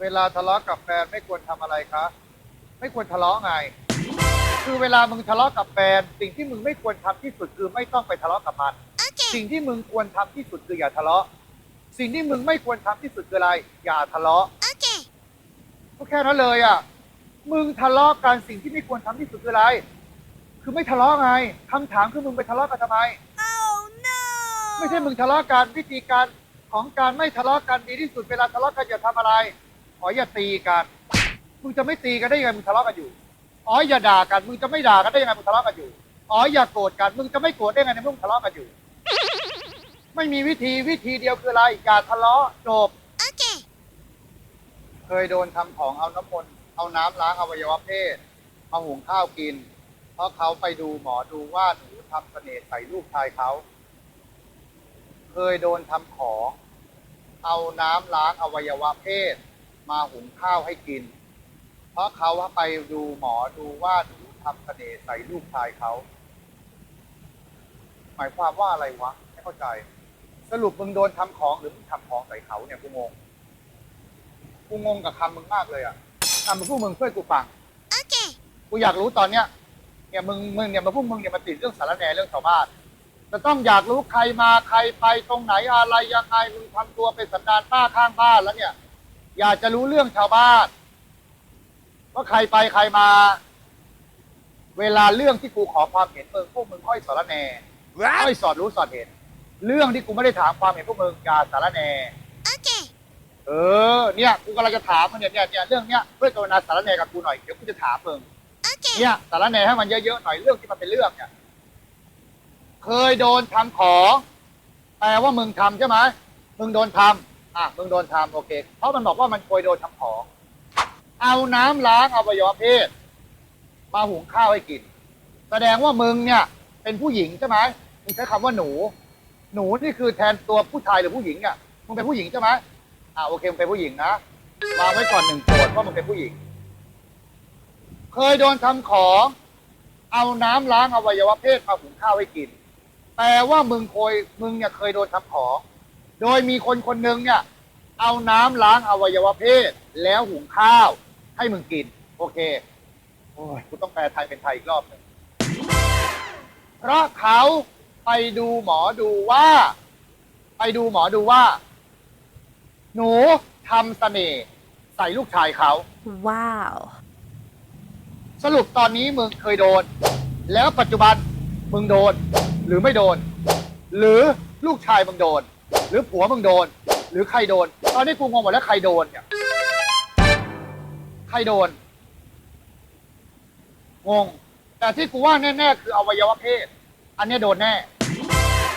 เวลาทะเลาะกับแฟนไม่ควรทำอะไรคะ ไม่ควรทะเลาะไง คือเวลามึงทะเลาะกับแฟน สิ่งที่มึงไม่ควรทำที่สุดคือไม่ต้องไปทะเลาะกับมัน สิ่งที่มึงควรทำที่สุดคืออย่าทะเลาะ สิ่งที่มึงไม่ควรทำที่สุดคืออะไร อย่าทะเลาะ ก็แค่นั้นเลยอะ มึงทะเลาะกันสิ่งที่ไม่ควรทำที่สุดคืออะไร คือไม่ทะเลาะไงคำถามคือมึงไปทะเลาะกันทำไม Oh no! ไม่ใช่มึงทะเลาะกันวิธีการของการไม่ทะเลาะกันดีที่สุดเวลาทะเลาะกันอย่าทำอะไร อ๋ออย่าตีกัน มึงจะไม่ตีกันได้ยังไงมึงทะเลาะกันอยู่ อ๋ออย่าด่ากัน มึงจะไม่ด่ากันได้ยังไงมึงทะเลาะกันอยู่ อ๋ออย่าโกรธกัน มึงจะไม่โกรธได้ยังไงในเมื่อมึงทะเลาะกันอยู่ ไม่มีวิธีวิธีเดียวคืออะไรอย่าทะเลาะจบ Okay. เคยโดนทำของเอาน้ำมนต์เอาน้ำล้างอวัยวะเพศเอาหุงข้าวกิน เพราะเขาไปดูหมอดูว่าหนูทำเสน่ห์ใส่ลูกชายเขา เคยโดนทำของ เอาน้ำล้างอวัยวะเพศ มาหุงข้าวให้กิน เพราะเขาไปดูหมอดูว่าหนูทำเสน่ห์ใส่ลูกชายเขา หมายความว่าอะไรวะ ไม่เข้าใจ สรุปมึงโดนทำของหรือมึงทำของใส่เขาเนี่ยกูงง กูงงกับคำมึงมากเลยอะอะมึงพูดมึงช่วยกูฟัง Okay. กูอยากรู้ตอนเนี้ย เนี่ยมึงมึงเนี่ยมาพวกมึงเนี่ยมาติดเรื่องสารแหน่เรื่องชาวบ้านจะต้องอยากรู้ใครมาใครไปตรงไหนอะไรยังไงมึงทำตัวเป็นสันดานป้าข้างบ้านแล้วเนี่ย อยากจะรู้เรื่องชาวบ้าน ว่าใครไปใครมา เวลาเรื่องที่กูขอความเห็นมึงพวกมึงค่อยสารแหน่ค่อยสอดรู้สอดเห็น เรื่องที่กูไม่ได้ถามความเห็นพวกมึงอย่าสารแหน่ Okay. เออเนี่ยกูกำลังจะถามมึงเนี่ยเนี่ยเนี่ยเรื่องเนี้ยเพื่อกรุณาสารแหน่กับกูหน่อยเดี๋ยวกูจะถามมึง Okay. เนี่ยสารแหน่ให้มันเยอะๆหน่อยเรื่องที่มันเป็นเรื่องเนี่ยเคยโดนทำของแปลว่ามึงทำใช่ไหมมึงโดนทำ อะมึงโดนทำโอเค เพราะมันบอกว่ามันเคยโดนทำของ เอาน้ำล้างอวัยวะเพศ มาหุงข้าวให้กิน แสดงว่ามึงเนี่ย เป็นผู้หญิงใช่ไหมมึงใช้คำว่าหนู หนูนี่คือแทนตัวผู้ชายหรือผู้หญิงอะมึงเป็นผู้หญิงใช่ไหมอ่าโอเคมึงเป็นผู้หญิงนะวางไว้ก่อนหนึ่งโจทย์ว่ามึงเป็นผู้หญิง เคยโดนทำของ เอาน้ำล้างอวัยวะเพศมาหุงข้าวให้กิน แปลว่ามึงเคยมึงเนี่ยเคยโดนทำของ โดยมีคนคนหนึ่งเนี่ย เอาน้ำล้างอวัยวะเพศ แล้วหุงข้าว ให้มึงกิน โอเค โอ้ยกูต้องแปลไทยเป็นไทยอีกรอบหนึ่งเพราะเขาไปดูหมอดูว่า ไปดูหมอดูว่า หนูทำเสน่ห์ใส่ลูกชายเขา Wow. สรุปตอนนี้มึงเคยโดน แล้วปัจจุบันมึงโดน หรือไม่โดน หรือลูกชายมึงโดน หรือผัวมึงโดน หรือใครโดน ตอนนี้กูงงหมดแล้วใครโดนเนี่ยใครโดน งง แต่ที่กูว่าแน่ๆคืออวัยวะเพศ อันเนี้ยโดนแน่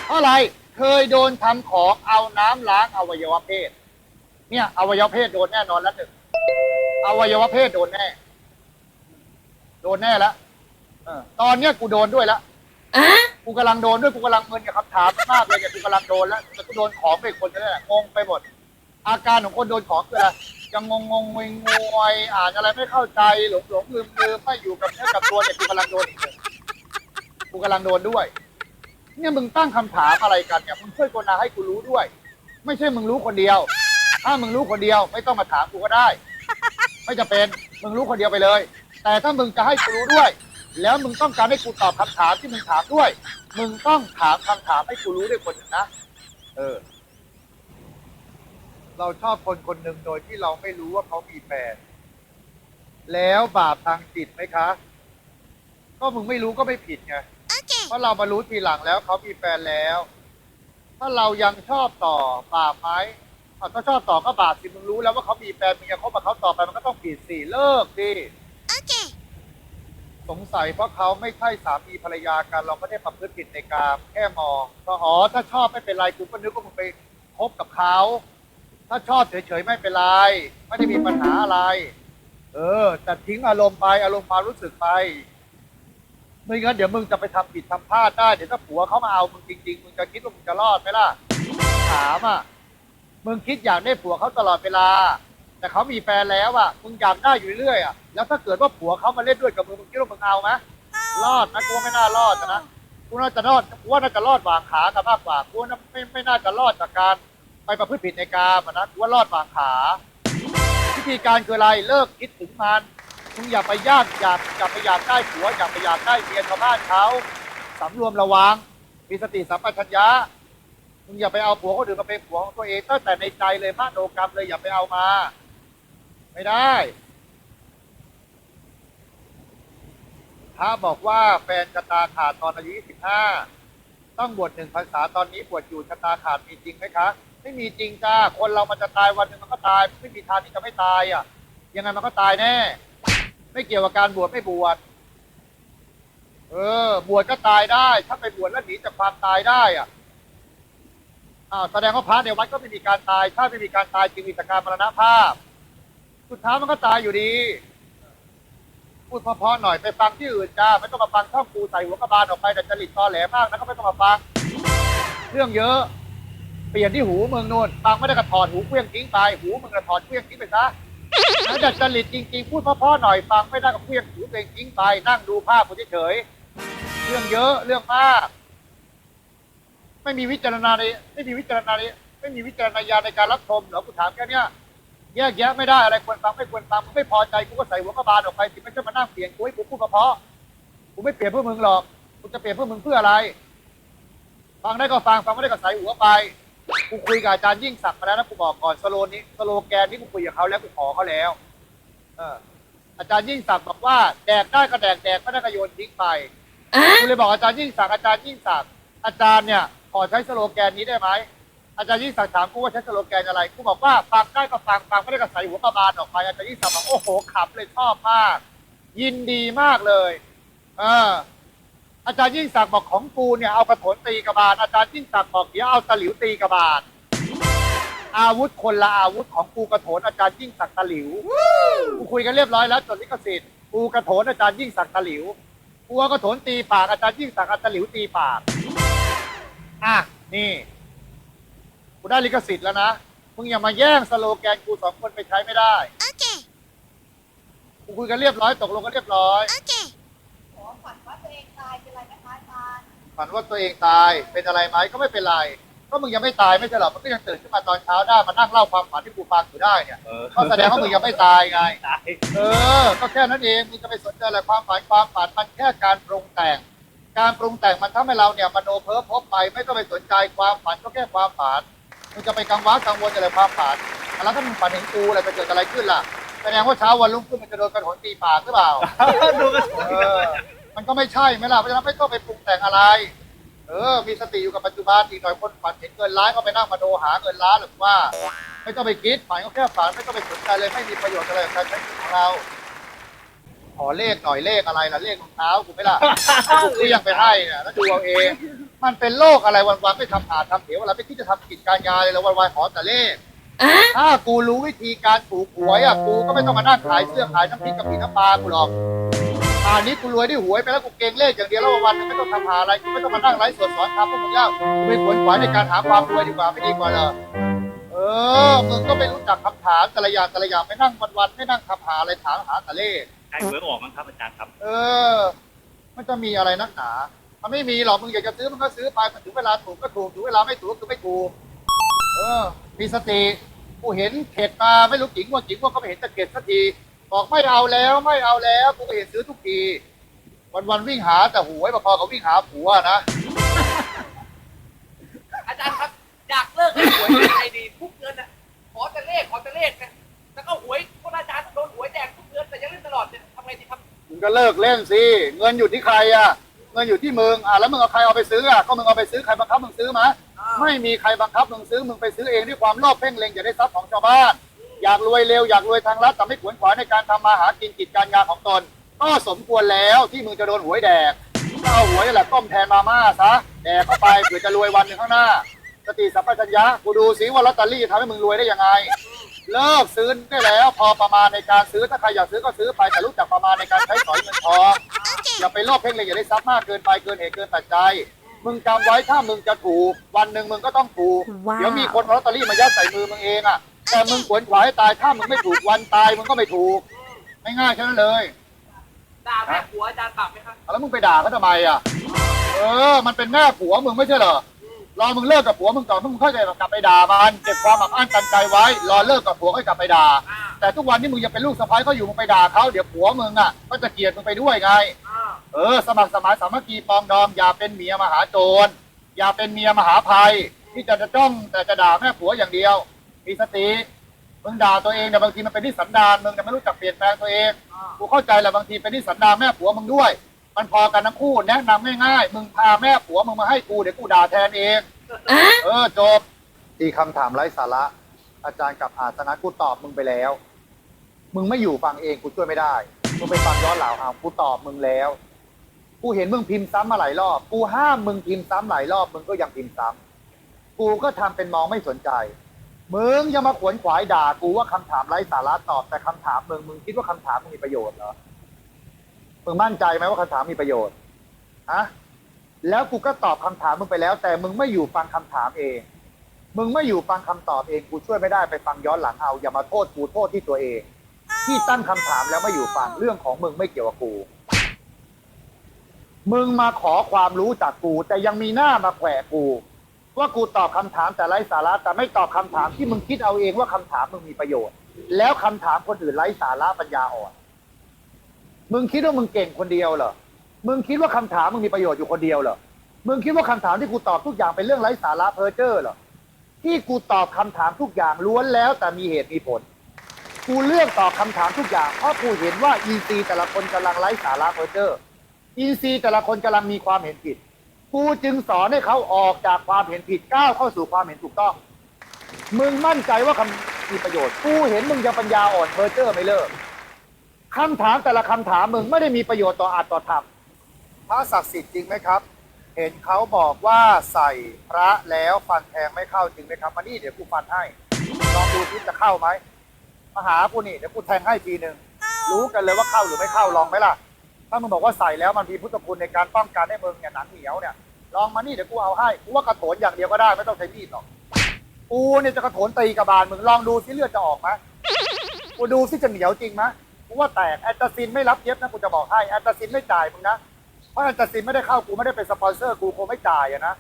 เพราะอะไร เคยโดนทำของเอาน้ำล้างอวัยวะเพศ เนี่ย อวัยวะเพศโดนแน่นอนแล้วหนึ่ง อวัยวะเพศโดนแน่ โดนแน่แล้วเออตอนเนี้ยกูโดนด้วยแล้วกูกำลังโดนด้วยกูกำลังเงินกับคำถามมากเลยเนี่ยกูกำลังโดนแล้วแต่กู โดนของไปคนจะได้งงไปหมด อาการของคนโดนของคืออะไรยังงงงงงวยงวยอ่านอะไรไม่เข้าใจหลงหลงลืมลืมไม่อยู่กับเนื้อกับตัวเนี่ยกูกำลังโดนอีกเลยกูกำลังโดนด้วย เนี่ยมึงตั้งคำถามอะไรกันเนี่ยมึงช่วยกรุณาให้กูรู้ด้วย ไม่ใช่มึงรู้คนเดียว ถ้ามึงรู้คนเดียว ไม่ต้องมาถามกูก็ได้ ไม่จะเป็นมึงรู้คนเดียวไปเลย แต่ถ้ามึงจะให้กูรู้ด้วย แล้วมึงต้องการให้กูตอบคำถามที่มึงถามด้วย มึงต้องถามคำถามให้กูรู้ด้วยคนหนึ่งนะ เออ เราชอบคนคนหนึ่งโดยที่เราไม่รู้ว่าเขามีแฟน แล้วบาปทางจิตไหมคะ ก็มึงไม่รู้ก็ไม่ผิดไง Okay. เพราะเรามารู้ทีหลังแล้วเขามีแฟนแล้ว ถ้าเรายังชอบต่อบาปไหมอะถ้าชอบต่อก็บาปสิมึงรู้แล้วว่าเขามีแฟนมึงยังคบกับเขาต่อไปมันก็ต้องผิดสิเลิกดิ Okay. สงสัยเพราะเขาไม่ใช่สามีภรรยากัน เราไม่ได้ประพฤติผิดในกามแค่มองก็อ๋อถ้าชอบไม่เป็นไรกูก็นึกว่ามึงไปคบกับเขา ถ้าชอบเฉยๆไม่เป็นไร ไม่ได้มีปัญหาอะไร เออ แต่ทิ้งอารมณ์ไปอารมณ์ความรู้สึกไปไม่งั้นเดี๋ยวมึงจะไปทำผิดทำพลาดได้เดี๋ยวถ้าผัวเขามาเอามึงจริงๆมึงจะคิดว่ามึงจะรอดไหมล่ะถามอะมึงคิดอยากได้ผัวเขาตลอดเวลา แต่เขามีแฟนแล้วอะมึงอยากได้อยู่เรื่อยๆอะแล้วถ้าเกิดว่าผัวเขามาเล่นด้วยกับมึงมึงคิดว่ามึงเอาไหมรอดนะกูว่าไม่น่ารอดนะกูน่าจะรอดกูว่าน่าจะรอดวางขากันมากกว่ากูว่าไม่ไม่น่าจะรอดจากการไปประพฤติผิดในกามอะนะกูว่ารอดวางขาที่ธีการคืออะไรเลิกคิดถึงมันมึงอย่าไปยากอยากอย่าไปอยากได้ผัวอย่าไปอยากได้เมียชาวบ้านเขาสำรวมระวังมีสติสัมปชัญญะมึงอย่าไปเอาผัวคนอื่นมาเป็นผัวของตัวเองตั้งแต่ในใจเลยมโนกรรมเลยอย่าไปเอามา ไม่ได้พระบอกว่าแฟนชะตาขาดตอนอายุ25ต้องบวชหนึ่งพรรษาตอนนี้บวชอยู่ชะตาขาดมีจริงไหมคะ ไม่มีจริงจ้า คนเรามันจะตายวันหนึ่งมันก็ตาย ไม่มีทางที่จะไม่ตายอะ ยังไงมันก็ตายแน่ ไม่เกี่ยวกับการบวชไม่บวช เออ บวชก็ตายได้ ถ้าไปบวชแล้วหนีจากความตายได้อะอ้าวแสดงว่าพระในวัดก็ไม่มีการตาย ถ้าไม่มีการตายจึงมีแต่การมรณภาพ สุดท้ายมันก็ตายอยู่ดี พูดเพราะๆหน่อยไปฟังที่อื่นจ้าไม่ต้องมาฟังช่องกูใส่หัวกระบาลออกไปแต่จริตตอแหลมากนะก็ไม่ต้องมาฟัง เรื่องเยอะ เปลี่ยนที่หูมึงนู่นฟังไม่ได้กระถอดหูเคลื่องทิ้งไปหูมึงกระถอดเคลื่องทิ้งไปซะแล้วดัดจริตจริงๆพูดเพราะๆหน่อยฟังไม่ได้ก็เคลื่องหูตัวเองทิ้งไปนั่งดูภาพกูเฉยๆเรื่องเยอะเรื่องมาก ไม่มีวิจารณาในไม่มีวิจารณาในไม่มีวิจารณญาณในการรับชมเหรอกูถามแค่เนี้ย แยกแยะไม่ได้อะไรควรฟังไม่ควรฟังมึงไม่พอใจกูก็ใส่หัวกระบาลออกไปสิไม่ใช่มานั่งเปลี่ยนกูให้กูพูดเพราะๆกูไม่เปลี่ยนเพื่อมึงหรอกกูจะเปลี่ยนเพื่อมึงเพื่ออะไร ฟังได้ก็ฟังฟังไม่ได้ก็ใส่หัวไปกูคุยกับอาจารย์ยิ่งศักดิ์มาแล้วนะกูบอกก่อนสโลนี้สโลแกนนี้กูคุยกับเขาแล้วกูขอเขาแล้วเอออาจารย์ยิ่งศักดิ์บอกว่าแดกได้ก็แดกแดกไม่ได้ก็โยนทิ้งไปกูเลยบอกอาจารย์ยิ่งศักดิ์อาจารย์ยิ่งศักดิ์อาจารย์เนี่ยขอใช้สโลแกนนี้ได้ไหม อาจารย์ยิ่งศักดิ์ถามกูว่าใช้สโลแกนอะไร กูบอกว่าฟังได้ก็ฟังฟังไม่ได้ก็ใส่หัวกระบาลออกไป อาจารย์ยิ่งศักดิ์บอกโอ้โหขำเลยชอบมาก ยินดีมากเลยเอออาจารย์ยิ่งศักดิ์บอกของกูเนี่ยเอากระโถนตีกระบาล อาจารย์ยิ่งศักดิ์บอกเดี๋ยวเอาตะหลิวตีกระบาล อาวุธคนละอาวุธของกูกระโถนอาจารย์ยิ่งศักดิ์ตะหลิว กูคุยกันเรียบร้อยแล้วจดลิขสิทธิ์กูกระโถนอาจารย์ยิ่งศักดิ์ตะหลิวกูเอากระโถนตีปากอาจารย์ยิ่งศักดิ์เอาตะหลิวตีปาก อะนี่ ได้ลิขสิทธิ์แล้วนะ มึงอย่ามาแย่งสโลแกนกูสองคนไปใช้ไม่ได้ Okay. กูคุยกันเรียบร้อยตกลงกันเรียบร้อย Okay. ขอฝันว่าตัวเองตายเป็นไรไหมคะอาจารย์ฝันว่าตัวเองตายเป็นอะไรไหมก็ไม่เป็นไร ก็มึงยังไม่ตายไม่ใช่หรอมันก็ยังตื่นขึ้นมาตอนเช้าได้มานั่งเล่าความฝันที่กูฟังอยู่ได้เนี่ยเออ ก็แสดงว่ามึงยังไม่ตายไง ตายเออ ก็แค่นั้นเองมึงจะไปสนใจอะไรความฝันความฝันมันแค่การปรุงแต่ง การปรุงแต่งมันทำให้เราเนี่ยมโนเพ้อพบไป ไม่ต้องไปสนใจความฝันก็แค่ความฝัน มึงจะไปกังวลกังวลอะไรความฝันแล้วถ้ามึงฝันเห็นกูอะไรจะเกิดอะไรขึ้นล่ะแสดงว่าเช้าวันรุ่งขึ้นมันจะโดนกระโถนตีปากหรือเปล่าดูกันเออมันก็ไม่ใช่ไหมล่ะเพราะฉะนั้นไม่ต้องไปปรุงแต่งอะไร เออ มีสติอยู่กับปัจจุบันอีกหน่อยคนฝันเห็นเงินล้านก็ไปนั่งมาโดหาเงินล้านหรือว่า ไม่ต้องไปคิดฝันก็แค่ฝันไม่ต้องไปสนใจเลยไม่มีประโยชน์อะไรกับการใช้ชีวิตของเรา ขอเลขหน่อยเลขอะไรล่ะเลขรองเท้ากูไม่ล่ะกูเรียงไปให้นี่ยแล้วดูเอาเอง มันเป็นโรคอะไรวันๆไม่ทำอาทำเหวอะไรไม่คิดจะทำกิจการงานเลยแล้ววันๆขอแต่เลขถ้ากูรู้วิธีการถูกหวยอะกูก็ไม่ต้องมานั่งขายเสื้อขายน้ำพริกกับผีน้ำปลากูหรอกป่านนี้กูรวยด้วยหวยไปแล้วกูเก่งเลขอย่างเดียวแล้ววันๆไม่ต้องทำหาอะไรกูไม่ต้องมานั่งไลฟ์สดสอนทำพวกมึงแล้วกูไปขวนขวายในการหาความรวยดีกว่าไม่ดีกว่าเหรอเออมึงก็ไม่รู้จักคำถามแต่ละอย่างแต่ละอย่างไม่นั่งวันๆไม่นั่งทำหาอะไรถามหาแต่เลขใครหวยออกมั้งครับอาจารย์ครับ เออ มันจะมีอะไรนักหนา มันไม่มีหรอกมึงอยากจะซื้อมันก็ซื้อไปมันถึงเวลาถูกก็ถูกถึงเวลาไม่ถูกก็คือไม่ถูกเออ มีสติกูเห็นเข็ดมาไม่รู้จริงว่าจริงว่าก็ไม่เห็นจะเข็ดสักทีบอกไม่เอาแล้วไม่เอาแล้วกูก็เห็นซื้อทุกทีวันวันๆวิ่งหาแต่หวยพอๆกับวิ่งหาผัวนะอาจารย์ครับ อยากเลิกเล่นหวยยังไงดีทุกเดือนน่ะขอแต่เลขขอแต่เลขนะแล้วก็หวยพวกอาจารย์โดนหวยแจกทุกเดือนแต่ยังเล่นตลอดเนี่ยทำไงดีครับมึงก็เลิกเล่นสิเงินอยู่ที่ใครอะเงินอยู่ที่มึงอะแล้วมึงเอาใครเอาไปซื้ออะก็มึงเอาไปซื้อใครบังคับมึงซื้อมะไม่มีใครบังคับมึงซื้อมึงไปซื้อเองด้วยความโลภเพ่งเล็งอยากได้ทรัพย์ของชาวบ้าน อยากรวยเร็วอยากรวยทางลัดแต่ไม่ขวนขวายในการทำมาหากินกิจการงานของตน ก็สมควรแล้วที่มึงจะโดนหวยแดกก็เอาหวยนี่แหละต้มแทนมาม่าซะแดกเข้าไปเผื่อจะรวยวันหนึ่งข้างหน้าสติสัมปชัญญะกูดูสิว่าลอตเตอรี่ทำให้มึงรวยได้ยังไง เลิกซื้อได้แล้ว พอประมาณในการซื้อถ้าใครอยากซื้อก็ซื้อไปแต่รู้จักประมาณในการใช้สอยเงินทอง Okay. อย่าไปโลภเพ่งเลยอย่าได้ทรัพย์มากเกินไปเกินเหตุเกินปัจจัย มึงจำไว้ถ้ามึงจะถูก วันหนึ่งมึงก็ต้องถูก ว้าว เดี๋ยวมีคนเอาลอตเตอรี่มายัดใส่มือมึงเองอะ แต่มึงขวนขวายให้ตายถ้ามึงไม่ถูกวันตายมึงก็ไม่ถูกไม่ง่ายแค่นั้นเลย ด่าแม่ผัวอาจารย์บาปไหมครับแล้วมึงไปด่าเขาทำไมอะ เออ มันเป็นแม่ผัวมึงไม่ใช่เหรอ รอมึงเลิกกับผัวมึงก่อนมึงค่อยกลับไปด่ามันเก็บความอับอั้นตันใจไว้ รอเลิกกับผัวค่อยกลับไปด่าอ่าแต่ทุกวันนี้มึงยังเป็นลูกสะใภ้เขาอยู่มึงไปด่าเขาเดี๋ยวผัวมึงอะก็จะเกลียดมึงไปด้วยไงอ่า เออ สมัครสมานสามัคคีปรองดอง อย่าเป็นเมียมหาโจร อย่าเป็นเมียมหาภัย ที่จะจะจ้องแต่จะด่าแม่ผัวอย่างเดียว มีสติมึงด่าตัวเองเนี่ยบางทีมันเป็นนิสันดานมึงเนี่ยไม่รู้จักเปลี่ยนแปลงตัวเองอ่ากูเข้าใจแหละบางทีเป็นนิสันดานแม่ผัวมึงด้วย มันพอกันทั้งคู่แนะนำง่ายๆมึงพาแม่ผัวมึงมาให้กูเดี๋ยวกูด่าแทนเอง เออจบที่คำถามไร้สาระ อาจารย์กับอาสนะกูตอบมึงไปแล้ว มึงไม่อยู่ฟังเองกูช่วยไม่ได้ มึงไปฟังย้อนหลังเอากูตอบมึงแล้ว กูเห็นมึงพิมพ์ซ้ำมาหลายรอบ กูห้ามมึงพิมพ์ซ้ำหลายรอบ มึงก็ยังพิมพ์ซ้ำกูก็ทำเป็นมองไม่สนใจ มึงยังมาขวนขวายด่า กูว่าคำถามไร้สาระตอบ แต่คำถามมึง มึงคิดว่าคำถามมึงมีประโยชน์เหรอ มึงมั่นใจไหมว่าคำถามมีประโยชน์ฮะแล้วกูก็ตอบคำถามมึงไปแล้ว แต่มึงไม่อยู่ฟังคำถามเอง มึงไม่อยู่ฟังคำตอบเอง กูช่วยไม่ได้ไปฟังย้อนหลังเอาอย่ามาโทษกูโทษที่ตัวเอง ที่ตั้งคำถามแล้วไม่อยู่ฟังเรื่องของมึงไม่เกี่ยวกับกู มึงมาขอความรู้จากกู แต่ยังมีหน้ามาแขวะกู ว่ากูตอบคำถามแต่ไร้สาระ แต่ไม่ตอบคำถามที่มึงคิดเอาเองว่าคำถามมึงมีประโยชน์ แล้วคำถามคนอื่นไร้สาระปัญญาอ่อน มึงคิดว่ามึงเก่งคนเดียวเหรอ มึงคิดว่าคำถามมึงมีประโยชน์อยู่คนเดียวเหรอ มึงคิดว่าคำถามที่กูตอบทุกอย่างเป็นเรื่องไร้สาระเพ้อเจ้อเหรอ ที่กูตอบคำถามทุกอย่างล้วนแล้ว แต่มีเหตุมีผล กูเลือกตอบคำถามทุกอย่างเพราะกูเห็นว่าอีซีแต่ละคนกำลังไร้สาระเพ้อเจ้อ อีซีแต่ละคนกำลังมีความเห็นผิดกูจึงสอนให้เขาออกจากความเห็นผิดก้าวเข้าสู่ความเห็นถูกต้อง มึงมั่นใจว่าคำมีประโยชน์กูเห็นมึงยังปัญญาอ่อนเพอเจ้อไม่เลิกคำถามแต่ละคำถามมึงไม่ได้มีประโยชน์ต่ออาจต่อธรรมพระศักดิ์สิทธิ์จริงไหมครับ เห็นเขาบอกว่าใส่พระแล้วฟันแทงไม่เข้าจริงไหมครับมานี่เดี๋ยวกูฟันให้ลองดูที่จะเข้าไหมมาหากูนี่เดี๋ยวกูแทงให้ทีหนึ่งรู้กันเลยว่าเข้าหรือไม่เข้าลองไหมล่ะ ถ้ามึงบอกว่าใส่แล้วมันมีพุทธคุณในการป้องกันให้มึงเนี่ยหนังเหนียวเนี่ยลองมานี่เดี๋ยวกูเอาให้กูว่ากระโถนอย่างเดียวก็ได้ไม่ต้องใช้มีดหรอกกูเนี่ยจะกระโถนตีกระบาลมึงลองดูสิเลือดจะออกไหมกูดูสิจะเหนียวจริงไหมกูว่าแตกแอนตาซินไม่รับเย็บนะกูจะบอกให้แอนตาซินไม่จ่ายมึงนะเพราะแอนตาซินไม่ได้เข้ากูไม่ได้เป็นสปอนเซอร์กูคงไม่จ่ายอะนะ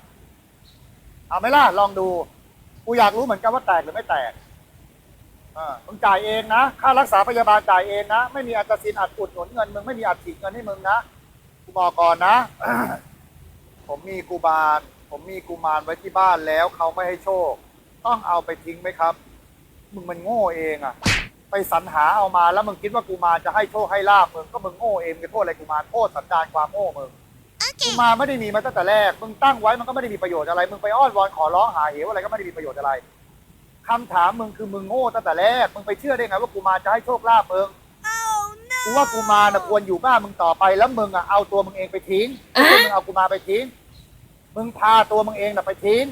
เอาไหมล่ะลองดูกูอยากรู้เหมือนกันว่าแตกหรือไม่แตก มึงจ่ายเองนะ ค่ารักษาพยาบาลจ่ายเองนะ ไม่มีแอนตาซินอัดอุดหนุนเงินมึงไม่มีอัดฉีดเงินให้มึงนะกูบอกก่อนนะ ผมมีกูบาลผมมีกูมารไว้ที่บ้านแล้วเขาไม่ให้โชค ต้องเอาไปทิ้งไหมครับ มึงมันโง่เองอะไปสรรหาเอามาแล้วมึงคิดว่ากูมารจะให้โชคให้ลาบมึงก็มึงโง่เองจะโทษอะไรกูมารโทษสันดานความโง่มึงกูมารไม่ได้มีมาตั้งแต่แรก มึงตั้งไว้มันก็ไม่ได้มีประโยชน์อะไร มึงไปอ้อนวอนขอร้องหาเหวอะไรก็ไม่ได้มีประโยชน์อะไร คำถามมึงคือมึงโง่ตั้งแต่แรก มึงไปเชื่อได้ไงว่ากูมารจะให้โชคลาภมึงกูว่ากูมารน่ะควรอยู่บ้านมึงต่อไปแล้วมึงอะเอาตัวมึงเองไปทิ้งไม่ใช่มึงเอากูมารไปทิ้ง มึงพาตัวมึงเองน่ะไปทิ้ง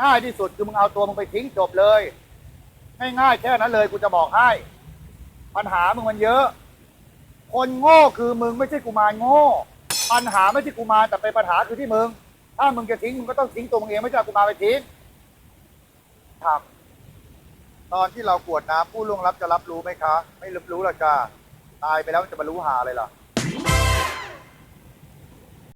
ง่ายที่สุดคือมึงเอาตัวมึงไปทิ้งจบเลยง่ายๆแค่นั้นเลยกูจะบอกให้ ปัญหามึงมันเยอะ คนโง่คือมึงไม่ใช่กูมารโง่ ปัญหาไม่ใช่กูมารแต่เป็นปัญหาคือที่มึง ถ้ามึงจะทิ้งมึงก็ต้องทิ้งตัวมึงเองไม่ใช่เอากูมารไปทิ้งทำ ตอนที่เรากวดน้ำผู้ล่วงลับจะรับรู้ไหมคะ ไม่รับรู้หรอกจ้าตายไปแล้วมันจะมารู้หาอะไรล่ะ